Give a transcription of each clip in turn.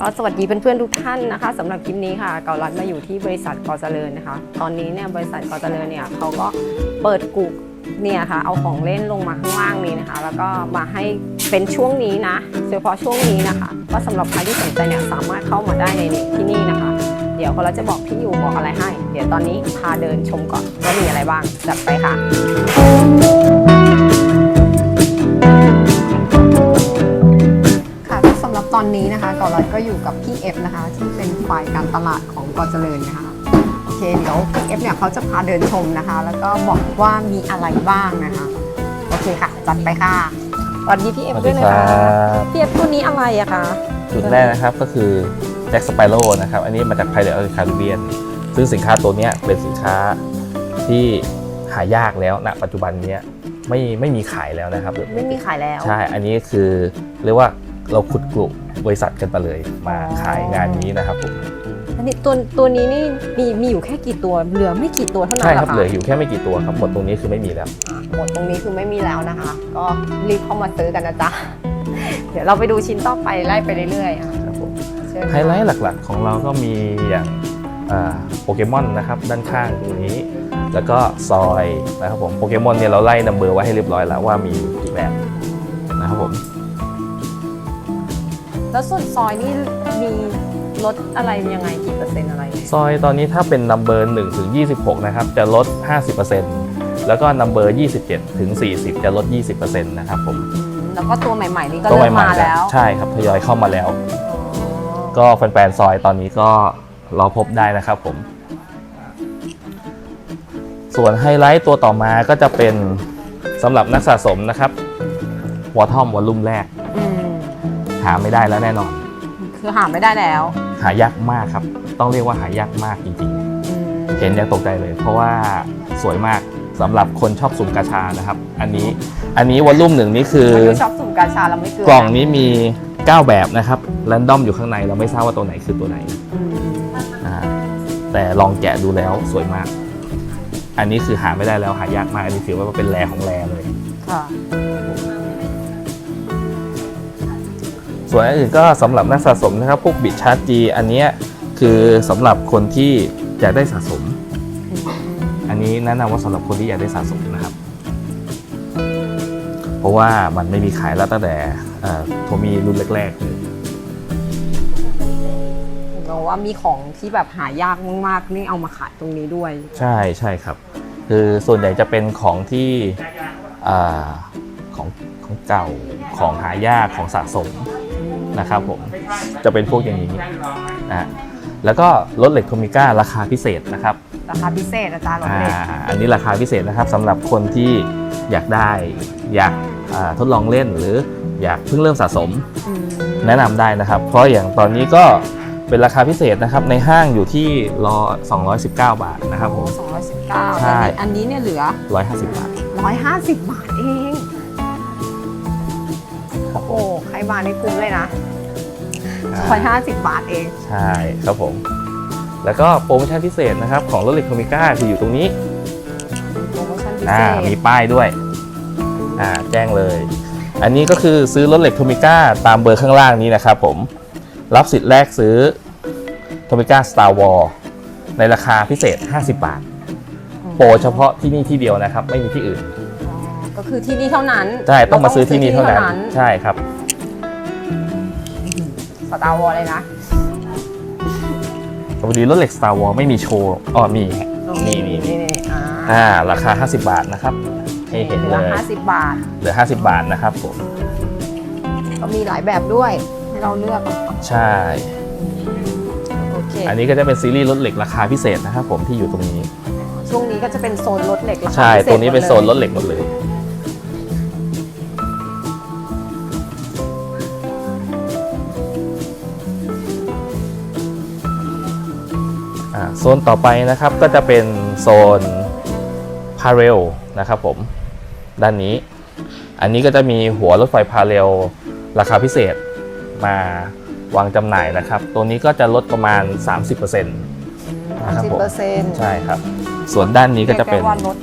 ก็สวัสดีเพื่อนๆทุกท่านนะคะสำหรับคลิปนี้ค่ะเกาลัดมาอยู่ที่บริษัทกอเจริญนะคะ ตอนนี้เนี่ยบริษัทกอเจริญเนี่ยเขาก็เปิดกุกเนี่ยค่ะเอาของเล่นลงมาข้างล่างนี้นะคะ แล้วก็มาให้เป็นช่วงนี้นะเฉพาะช่วงนี้นะคะ ก็สำหรับใครที่สนใจเนี่ยสามารถเข้ามาได้ในที่นี่นะคะ เดี๋ยวเขาจะบอกที่อยู่บอกอะไรให้ เดี๋ยวตอนนี้พาเดินชมก่อนว่ามีอะไรบ้างจัดไปค่ะ อนนี้นะคะกอลัดก็อยู่กับพี่เอฟนะคะที่เป็นฝ่ายการตลาดของกอเจริญนะคะโอเคเดี๋ยวพี่เอฟเนี่ยเขาจะพาเดินชมนะคะ แล้วก็บอกว่ามีอะไรบ้างนะคะ โอเคค่ะ จัดไปค่ะสวัสดีพี่เอฟด้วยนะคะพี่เอฟตัวนี้อะไรอะคะจุดแรกนะครับก็คือแจ็คสไปโร่นะครับ อันนี้มาจาก Pirates of the Caribbean ซึ่งสินค้าตัวเนี้ยเป็นสินค้าที่หายากแล้วณปัจจุบันเนี้ยไม่ไม่มีขายแล้วนะครับ ไม่มีขายแล้ว ใช่ อันนี้คือเรียกว่าเราขุดกลุ่ม บริษัทกันไปเลยมาขายงานนี้นะครับผมอันนี้ตัวตัวนี้นี่มีมีอยู่แค่กี่ตัวเหลือไม่กี่ตัวเท่านั้นใช่เหรครัอบคะเหลืออยู่แค่ไม่กี่ตัวครับหมดตรงนี้คือไม่มีแล้วอะหมดตรงนี้คือไม่มีแล้วนะคะ ก็รีบเข้ามาซื้อกันนะจ๊ะเดี๋ยวเราไปดูชิ้นต่อไปไล่ไปเรื่อยๆอะครับผมเชิญค่ะไฮไลท์หลักๆ ของเราก็มีอย่างโปเกมอนนะครับด้านข้างตรงนี้ แล้วก็ซอยนะครับผมโปเกมอนเนี่ยเราไล่นัมเบอร์ไว้ให้เรียบร้อยแล้วว่ามีกี่แบบนะครับผม แล้วส่วนซอยนี่มีลดอะไรยังไงกี่เปอร์เซ็นต์อะไร ซอยตอนนี้ถ้าเป็นนัมเบอร์1ถึง26 นะครับ จะลด 50%แล้วก็นัมเบอร์27 ถึง 40 จะลด 20%นะครับผมอืมแล้วก็ตัวใหม่ ๆ นี่ก็ตัวเริ่มใหม่มาๆจะแล้ว ใช่ครับทยอยเข้ามาแล้วอ๋อก็แฟนๆ ซอยตอนนี้ก็รอพบได้นะครับผม ส่วนไฮไลท์ตัวต่อมาก็จะเป็นสำหรับนักสะสมนะครับวอทอมวอลลุ่มแรกอืมหาไม่ได้แล้วแน่นอน คือหาไม่ได้แล้วหายากมากครับ ต้องเรียกว่าหายากมากจริงอืมๆ เห็นยังตกใจเลย เพราะว่าสวยมากสำหรับคนชอบสุ่มกาชานะครับ อันนี้อันนี้วอลลุ่มหนึ่งนี่คือ มันไม่ชอบสุ่มกาชาเราไม่เกลืกล่องนี้มี 9 แบบนะครับแรนดอมอยู่ข้างในเราไม่ทราบว่าตัวไหนคือตัวไหนอืมนะฮะแต่ลองแกะดูแล้วสวยมาก อันนี้คือหาไม่ได้แล้วหายากมากอันนี้ถือว่าเป็นแรของแรเลย ค่ะ ส่วนอันอื่นก็สำหรับนักสะสมนะครับพวกบิดชาร์จจีอันเนี้ยคือสำหรับคนที่อยากได้สะสมอืมอันนี้แนะนำว่าสำหรับคนที่อยากได้สะสมนะครับ เพราะว่ามันไม่มีขายแล้วตั้งแต่เอ่อโทมีรุ่นแรกๆเลยเราว่ามีของที่แบบหายากมากๆนี่เอามาขายตรงนี้ด้วย ใช่ใช่ครับ คือส่วนใหญ่จะเป็นของที่อาของของเก่าของหายากของสะสม นะครับผมจะเป็นพวกอย่างนี้นะฮะแล้วก็รถเหล็กโทมิก้าราคาพิเศษนะครับ ราคาพิเศษอาจารย์รถอ่าเล็กอันนี้ราคาพิเศษนะครับสำหรับคนที่อยากได้อยากอ่าทดลองเล่นหรืออยากเพิ่งเริ่มสะสมอืมแนะนำได้นะครับ เพราะอย่างตอนนี้ก็เป็นราคาพิเศษนะครับในห้างอยู่ที่รอ219 บาทนะครับผมสองร้อยสิบเก้าใช่อันนี้เนี่ยเหลือ 150 บาทร้อยห้าสิบบาทเอง โอ้โหใครมานี่คุ้มเลยนะ ร้อยห้าสิบบาทเอง ใช่ครับผม แล้วก็โปรโมชั่นพิเศษนะครับของรถเหล็กโทมิก้าคืออยู่ตรงนี้โปรโมชั่นพิอ่าเศษมีป้ายด้วยอ่าแจ้งเลย อันนี้ก็คือซื้อรถเหล็กโทมิก้าตามเบอร์ข้างล่างนี้นะครับผมรับสิทธิ์แรกซื้อโทมิก้าสตาร์วอลในราคาพิเศษ 50 บาท โปรเฉพาะที่นี่ที่เดียวนะครับ ไม่มีที่อื่น อ๋อก็คือที่นี่เท่านั้นใช่ต้องมาซื้อที่นี่เท่านั้น ใช่ครับ สตาร์วอลเลยนะพอดีรถเหล็ก Star Wars ไม่มีโชว์อ๋อมีฮะนี่นี่นี่นี่อ่าอ่าราคา 50 บาทนะครับ ให้เห็นเหลืเลอยห้าสิบบาท เหลือ 50 บาทนะครับผม ก็มีหลายแบบด้วย ให้เราเลือกใช่ โอเค อันนี้ก็จะเป็นซีรีส์รถเหล็กราคาพิเศษนะครับผมที่อยู่ตรงนี้ ช่วงนี้ก็จะเป็นโซนรถเหล็กราคาใช่พิศษตรงนี้เป็นหมดลยโซนรถเหล็กหมดเลย โซนต่อไปนะครับก็จะเป็นโซนพาเรลนะครับผมด้านนี้ อันนี้ก็จะมีหัวรถไฟพาเรลราคาพิเศษมาวางจำหน่ายนะครับ ตัวนี้ก็จะลดประมาณ 30%นะครับสิบผมเปอร์เซ็นต์ใช่ครับ ส่วนด้านนี้ก็จะเป็นว่ารถ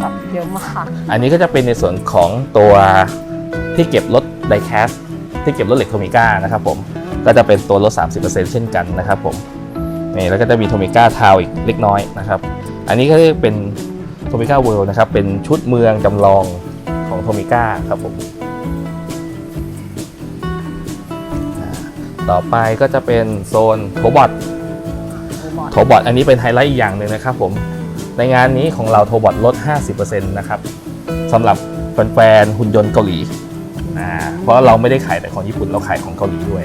แบบเยอะมากอันนี้ก็จะเป็นในส่วนของตัวที่เก็บรถไดแคสที่เก็บรถเหล็กโทมิก้านะครับผมก็จะเป็นตัวลด 30%เช่นกันนะครับผม นี่แล้วก็จะมีโทมิก้าทาวอีกเล็กน้อยนะครับ อันนี้ก็จะเป็นโทมิก้าเวิลด์นะครับ เป็นชุดเมืองจำลองของโทมิก้าครับผมอ่าต่อไปก็จะเป็นโซนโทบอทโทบอทอันนี้เป็นไฮไลท์อีกอย่างหนึ่งนะครับผม ในงานนี้ของเราโทบอทลด 50%นะครับสำหรับแฟนๆหุ่นยนต์เกาหลีอ่าเพราะเราไม่ได้ขายแต่ของญี่ปุ่นเราขายของเกาหลีด้วย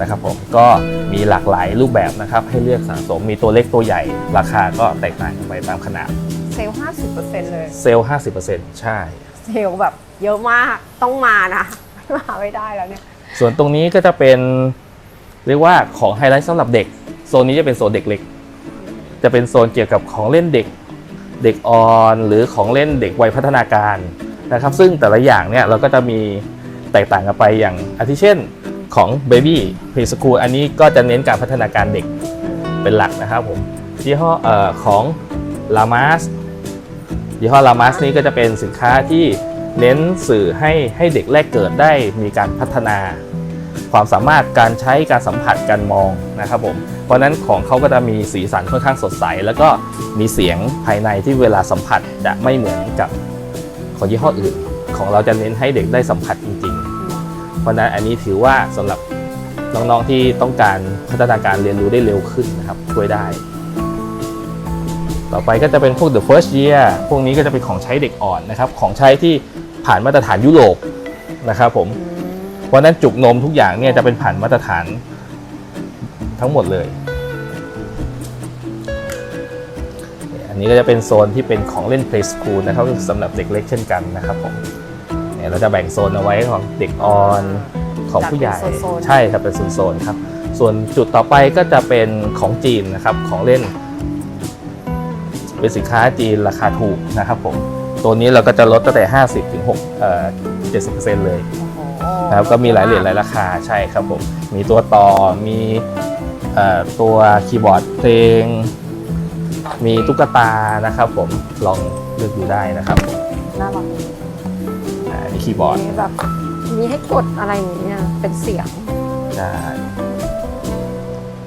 นะครับผมก็มีหลากหลายรูปแบบนะครับให้เลือกสะสมมีตัวเล็กตัวใหญ่ ราคาก็แตกต่างกันไปตามขนาดเซลล์50%เลยเซลล์50%ใช่ เซลล์แบบเยอะมากต้องมานะมาไม่ได้แล้วเนี่ยส่วนตรงนี้ก็จะเป็นเรียกว่าของไฮไลท์สำหรับเด็ก โซนนี้จะเป็นโซนเด็กเล็ก จะเป็นโซนเกี่ยวกับของเล่นเด็กเด็กอ่อน หรือของเล่นเด็กวัยพัฒนาการนะครับ ซึ่งแต่ละอย่างเนี่ยเราก็จะมีแตกต่างกันไปอย่างอาทิเช่น ของ Baby Preschool อันนี้ก็จะเน้นการพัฒนาการเด็กเป็นหลักนะครับผมยี่ห้ออของ Lamas ยี่ห้อ Lamas นี้ก็จะเป็นสินค้าที่เน้นสื่อให้ให้เด็กแรกเกิดได้มีการพัฒนา ความสามารถการใช้การสัมผัสการมองนะครับผมเพราะนั้นของเขาก็จะมีสีสันค่อนข้างสดใส แล้วก็มีเสียงภายในที่เวลาสัมผัสจะไม่เหมือนกับของยี่ห้ออื่น ของเราจะเน้นให้เด็กได้สัมผัสจริงๆ ราะนั้นอันนี้ถือว่าสำหรับน้องๆที่ต้องการพัฒนาการเรียนรู้ได้เร็วขึ้นนะครับช่วยได้ ต่อไปก็จะเป็นพวก the first year พวกนี้ก็จะเป็นของใช้เด็กอ่อนนะครับ ของใช้ที่ผ่านมาตรฐานยุโรปนะครับผมเพราะฉะนั้นจุกนมทุกอย่างเนี่ยจะเป็นผ่านมาตรฐานทั้งหมดเลย อันนี้ก็จะเป็นโซนที่เป็นของเล่น play school นะครับสำหรับเด็กเล็กเช่นกันนะครับผม เนี่ยเราจะแบ่งโซนเอาไว้ของเด็กอ่อนของผู้ใหญ่จัดเป็นโซนๆ ใช่ครับเป็นโซนๆครับ ส่วนจุดต่อไปก็จะเป็นของจีนนะครับของเล่น เป็นสินค้าจีนราคาถูกนะครับผมตัวนี้เราก็จะลดตั้งแต่ 50ถึง6เอ่อ70%เลยนะครับก็มีหลายเหรียญหลายราคาใช่ครับผมมีตัวต่อมีเอ่อตัวคีย์บอร์ดเพลง มีตุ๊กตานะครับผมลองเลือกดูได้นะครับ น่ารัก อ่าอันนี้คีย์บอร์ดมีแบบมีให้กดอะไรอย่างเงี้ยเป็นเสียงได้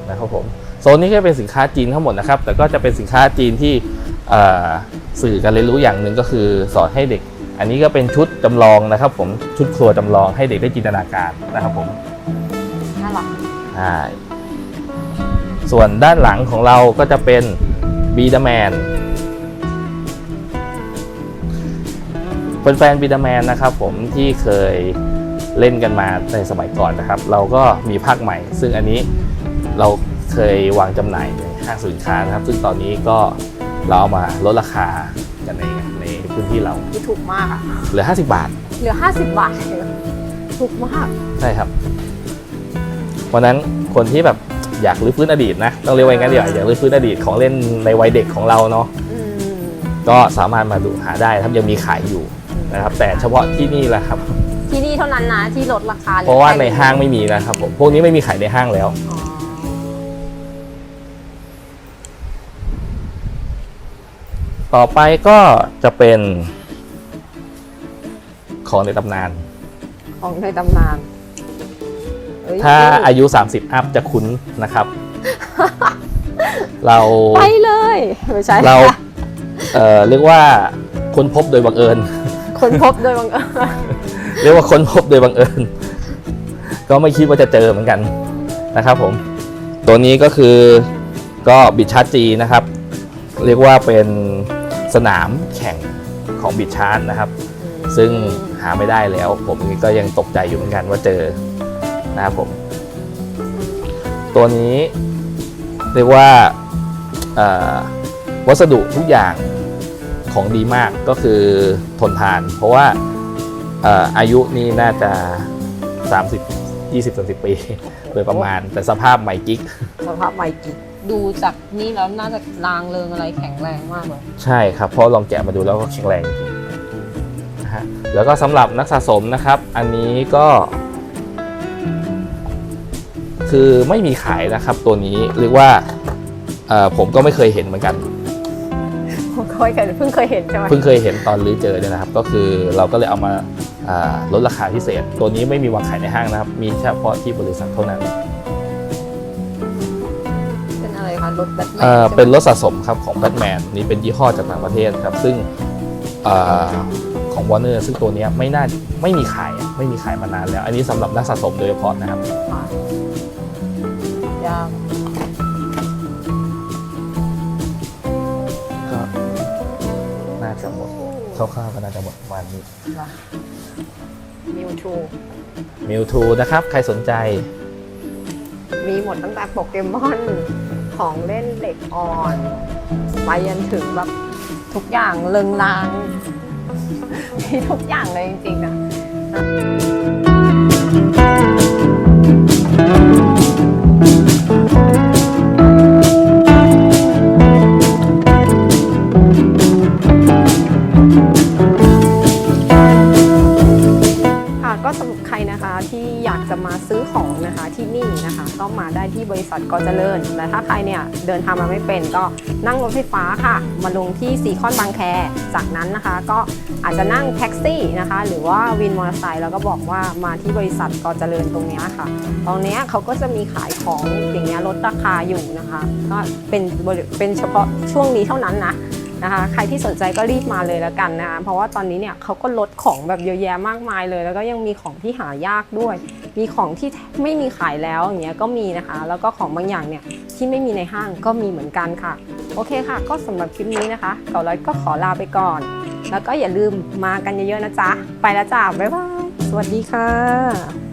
นะครับผมโซนนี้ก็เป็นสินค้าจีนทั้งหมดนะครับ แต่ก็จะเป็นสินค้าจีนที่เอ่อสื่อการเรียนรู้อย่างหนึ่งก็คือสอนให้เด็ก อันนี้ก็เป็นชุดจำลองนะครับ ผมชุดครัวจำลองให้เด็กได้จินตนาการนะครับผมน่ารักใช่ส่วนด้านหลังของเราก็จะเป็นบีดาแมน แฟนบีดาแมนนะครับผมที่เคยเล่นกันมาในสมัยก่อนนะครับ เราก็มีภาคใหม่ ซึ่งอันนี้เราเคยวางจำหน่ายในห้างสินค้านะครับ ซึ่งตอนนี้ก็เราเอามาลดราคากันในในพื้นที่เราที่ถูกมากอะเหลือ 50 บาท เหลือ 50 บาทเองถูกมาก ใช่ครับเพราะฉะนั้นคนที่แบบอยากรื้อฟื้นอดีตนะต้องเรียกว่าอย่างนั้นเดี๋ยวาอยากรื้อฟื้นอดีตของเล่นในวัยเด็กของเราเนาะอืมก็สามารถมาดูหาได้ครับยังมีขายอยู่ นะครับ แต่เฉพาะที่นี่แหละครับ ที่นี่เท่านั้นนะที่ลดราคาหลือเพราะว่าแค่ในห้างไม่มีนะครับผมพวกนี้ไม่มีขายในห้างแล้วอ๋อต่อไปก็จะเป็นของในตำนาน ของในตำนานเอ้ยถ้าอายุ 30 อัพจะคุ้นนะครับ เราไปเลยไม่ใช่เราค่ะเอ่อเรียกว่าค้นพบโดยบังเอิญ คนพบโดยบังเอิญเรียกว่าค้นพบโดยบังเอิญ ก็ไม่คิดว่าจะเจอเหมือนกันนะครับผม ตัวนี้ก็คือก็บิดชาร์จจีนะครับ เรียกว่าเป็นสนามแข่งของบิดชาร์จนะครับ ซึ่งหาไม่ได้แล้ว ผมก็ยังตกใจอยู่เหมือนกันว่าเจอนะครับผม ตัวนี้เรียกว่าวัสดุทุกอย่าง ของดีมากก็คือทนทาน เพราะว่าเอ่ออายุนี่น่าจะ 30 20 30 ปีโดยประมาณแต่สภาพใหม่กิ๊กสภาพใหม่กิดูจากนี่แล้วน่าจะรางเริงอะไรแข็งแรงมากเลยใช่ครับเพราะลองแกะมาดูแล้วก็แข็งแรงจริงนะฮะแล้วก็สำหรับนักสะสมนะครับ อันนี้ก็ คือไม่มีขายนะครับตัวนี้เรียกว่าเอ่อผมก็ไม่เคยเห็นเหมือนกัน ผมเคยเห็นเพิ่งเคยเห็นใช่ไหมเพิ่งเคยเห็นตอนรื้อเจอเนี่ยนะครับ ก็คือเราก็เลยเอามาอ่าลดราคาพิเศษ ตัวนี้ไม่มีวางขายในห้างนะครับ มีเฉพาะที่บริษัทเท่านั้นเป็นอะไรคะรถแบทแมนเอ่อใช่ไหมเป็นรถสะสมครับของแบทแมนนี่เป็นยี่ห้อจากต่างประเทศครับ ซึ่งอ่าของวอร์เนอร์ซึ่งตัวเนี้ยไม่น่าไม่มีขายไม่มีขายมานานแล้ว อันนี้สำหรับนักสะสมโดยเฉพาะนะครับค่ะยากก็ คร่าวๆก็น่าจะหมดประมาณนี้มิวทูมิวทูนะครับ ใครสนใจ มีหมดตั้งแต่โปเกมอนของเล่นเด็กอ่อนไปยันถึงแบบทุกอย่างเริงรางมีทุกอย่างเลยจริงๆนะค่ะ บริษัทกอเจริญและถ้าใครเนี่ยเดินทางมาไม่เป็นก็นั่งรถไฟฟ้าค่ะ มาลงที่ซีคอนบางแค จากนั้นนะคะ ก็อาจจะนั่งแท็กซี่นะคะ หรือว่าวินมอเตอร์ไซค์แล้วก็บอกว่ามาที่บริษัทกอเจริญตรงเนี้ยค่ะ ตรงเนี้ยเขาก็จะมีขายของอย่างเงี้ยลดราคาอยู่นะคะ ก็เป็นบริเป็นเฉพาะช่วงนี้เท่านั้นนะ นะคะใครที่สนใจก็รีบมาเลยแล้วกันนะคะเพราะว่าตอนนี้เนี่ยเขาก็ลดของแบบเยอะแยะมากมายเลย แล้วก็ยังมีของที่หายากด้วย มีของที่ไม่มีขายแล้วอย่างเงี้ยก็มีนะคะ แล้วก็ของบางอย่างเนี่ยที่ไม่มีในห้างก็มีเหมือนกันค่ะ โอเคค่ะ ก็สำหรับคลิปนี้นะคะเก่าร้อยก็ขอลาไปก่อน แล้วก็อย่าลืมมากันเยอะๆนะจ๊ะไปแล้วจ้าบ๊ายบายสวัสดีค่ะ